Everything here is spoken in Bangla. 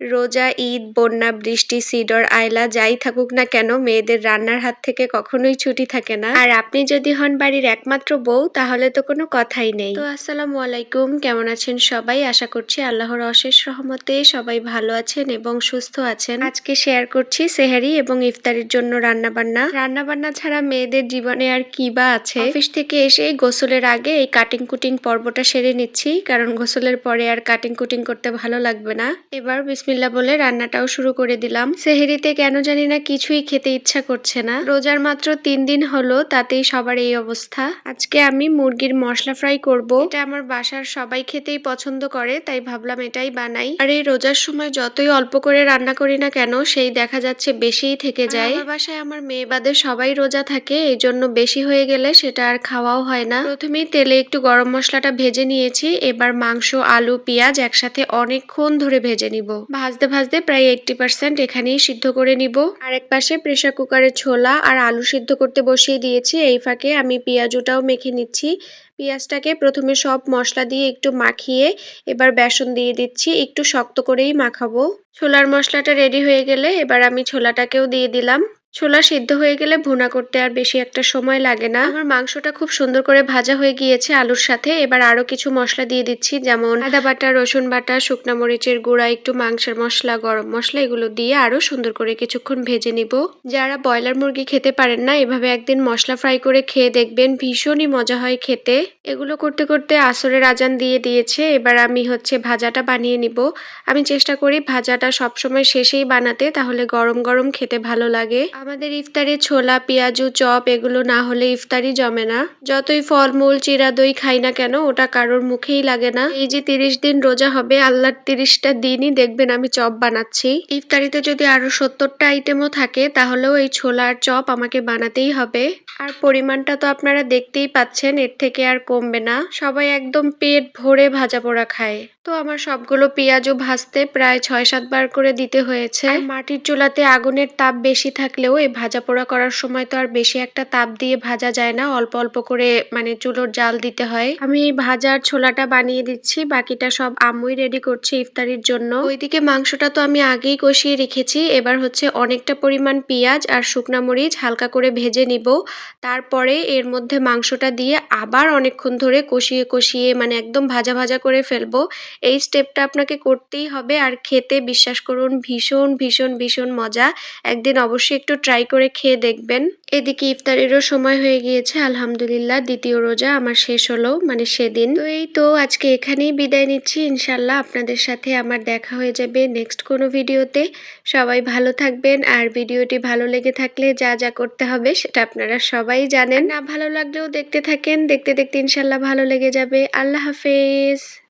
রোজা, ঈদ, বন্যা, বৃষ্টি, সিডর, আয়লা, যাই থাকুক না কেন, মেয়েদের রান্নার হাত থেকে কখনোই ছুটি থাকে না। আর আপনি যদি হন বাড়ির একমাত্র বউ, তাহলে তো কোনো কথাই নেই। তো আসসালামু আলাইকুম, কেমন আছেন সবাই? আশা করছি আল্লাহর অশেষ রহমতে সবাই ভালো আছেন এবং সুস্থ আছেন। আজকে শেয়ার করছি সেহারি এবং ইফতারির জন্য রান্না বান্না রান্না বান্না ছাড়া মেয়েদের জীবনে আর কি বা আছে? অফিস থেকে এসে গোসলের আগে এই কাটিং কুটিং পর্বটা সেরে নিচ্ছি, কারণ গোসলের পরে আর কাটিং কুটিং করতে ভালো লাগবে না। এবার বিসমিল্লা বলে রান্নাটাও শুরু করে দিলাম। সেহেরিতে কেন জানি না কিছুই খেতে ইচ্ছা করছে না। রোজার মাত্র তিন দিন হলো তাতেই সবার এই অবস্থা। আজকে আমি মুরগির মশলা ফ্রাই করব। এটা আমার বাসার সবাই খেতেই পছন্দ করে তাই ভাবলাম এটাই বানাই। আর এই রোজার সময় যতই অল্প করে রান্না করি না কেন সেই দেখা যাচ্ছে বেশিই থেকে যায়। আমার বাসায় আমার মেয়ে বাদে সবাই রোজা থাকে এই জন্য বেশি হয়ে গেলে সেটা আর খাওয়াও হয় না। প্রথমেই তেলে একটু গরম মশলাটা ভেজে নিয়েছি এবার মাংস আলু পেঁয়াজ একসাথে অনেকক্ষণ ধরে ভেজে নিব। ভাজতে ভাজতে প্রায় এইটটি পার্সেন্ট এখানেই সিদ্ধ করে নিব। আর এক পাশে প্রেশার কুকারে ছোলা আর আলু সিদ্ধ করতে বসিয়ে দিয়েছি। এই ফাঁকে আমি পেঁয়াজুটাও মেখে নিচ্ছি। পেঁয়াজটাকে প্রথমে সব মশলা দিয়ে একটু মাখিয়ে এবার বেসন দিয়ে দিচ্ছি। একটু শক্ত করেই মাখাবো। ছোলার মশলাটা রেডি হয়ে গেলে এবার আমি ছোলাটাকেও দিয়ে দিলাম। ছোলা সিদ্ধ হয়ে গেলে ভুনা করতে আর বেশি একটা সময় লাগে না। আমার মাংসটা খুব সুন্দর করে ভাজা হয়ে গিয়েছে আলুর সাথে। এবার আরও কিছু মশলা দিয়ে দিচ্ছি, যেমন আদা বাটা, রসুন বাটা, শুকনো মরিচের গুঁড়া, একটু মাংসের মশলা, গরম মশলা, এগুলো দিয়ে আরও সুন্দর করে কিছুক্ষণ ভেজে নিব। যারা ব্রয়লার মুরগি খেতে পারেন না, এভাবে একদিন মশলা ফ্রাই করে খেয়ে দেখবেন ভীষণই মজা হয় খেতে। এগুলো করতে করতে আসরের আজান দিয়ে দিয়েছে। এবার আমি হচ্ছে ভাজাটা বানিয়ে নিব। আমি চেষ্টা করি ভাজাটা সবসময় শেষেই বানাতে, তাহলে গরম গরম খেতে ভালো লাগে। আমাদের ইফতারে ছোলা, পেঁয়াজু, চপ এগুলো না হলে ইফতারি জমে না। যতই ফলমূল, চিরা দই খাই না কেন, ওটা কারোর মুখেই লাগে না। এই যে তিরিশ দিন রোজা হবে, আল্লাহর তিরিশটা দিনই দেখবেন আমি চপ বানাচ্ছি। ইফতারিতে যদি আরও সত্তরটা আইটেমও থাকে, তাহলেও এই ছোলার চপ আমাকে বানাতেই হবে। আর পরিমাণটা তো আপনারা দেখতেই পাচ্ছেন, এর থেকে আর কমবে না। সবাই একদম পেট ভরে ভাজা পোড়া খায়। তো আমার সবগুলো পেঁয়াজও ভাজতে প্রায় ছয় সাতবার করে দিতে হয়েছে। মাটির চুলাতে আগুনের তাপ বেশি থাকলেও এই ভাজা পোড়া করার সময় তো আর বেশি একটা তাপ দিয়ে ভাজা যায় না। অল্প অল্প করে মানে চুলোর জাল দিতে হয়। আমি এই ভাজার ছোলাটা বানিয়ে দিচ্ছি। বাকিটা সব আম্মুই রেডি করছে ইফতারির জন্য। ওইদিকে মাংসটা তো আমি আগেই কষিয়ে রেখেছি। এবার হচ্ছে অনেকটা পরিমাণ পেঁয়াজ আর শুকনা মরিচ হালকা করে ভেজে নিব। তারপরে এর মধ্যে মাংসটা দিয়ে আবার অনেকক্ষণ ধরে কষিয়ে কষিয়ে মানে একদম ভাজা ভাজা করে ফেলব। এই স্টেপটা আপনাকে করতেই হবে। আর খেতে, বিশ্বাস করুন, ভীষণ ভীষণ ভীষণ মজা। একদিন অবশ্যই একটু ট্রাই করে খেয়ে দেখবেন। এদিকে ইফতারেরও সময় হয়ে গিয়েছে, আলহামদুলিল্লাহ, দ্বিতীয় রোজা আমার শেষ হলো মানে সেদিন। তো এই তো, আজকে এখানেই বিদায় নিচ্ছি ইনশাল্লাহ আপনাদের সাথে আমার দেখা হয়ে যাবে নেক্সট কোনো ভিডিওতে। সবাই ভালো থাকবেন, আর ভিডিওটি ভালো লেগে থাকলে যা যা করতে হবে সেটা আপনারা সবাই জানেন। না ভালো লাগলেও দেখতে থাকেন, দেখতে দেখতে ইনশাল্লাহ ভালো লেগে যাবে। আল্লাহ হাফেজ।